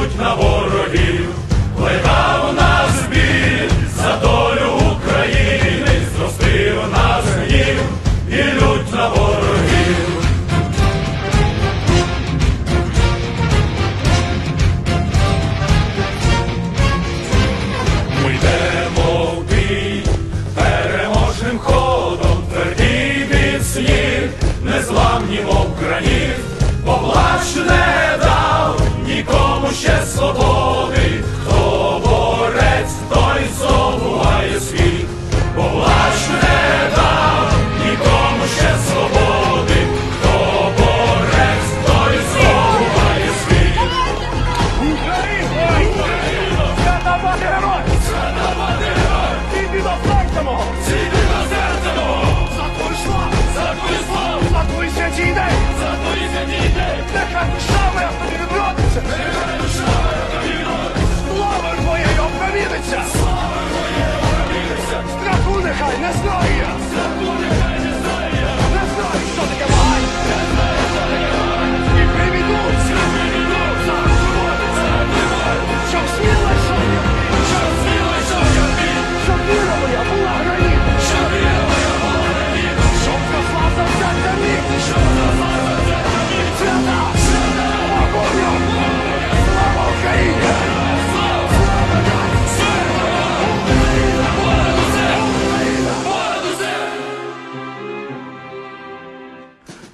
йдуть на ворогів, лета у нас біль за долю України, зростив нас гнів і лють на ворогів. Ми йдемо в ходом, тверді від слів, незламні мов граніт, поплач не знаю, не знаю я! Не знаю, що таке май! І приведуться! Щоб сміла, що я Щоб сміла, що я Щоб була граніт! Щоб віра моя була граніт! Щоб кафа завзяття мій!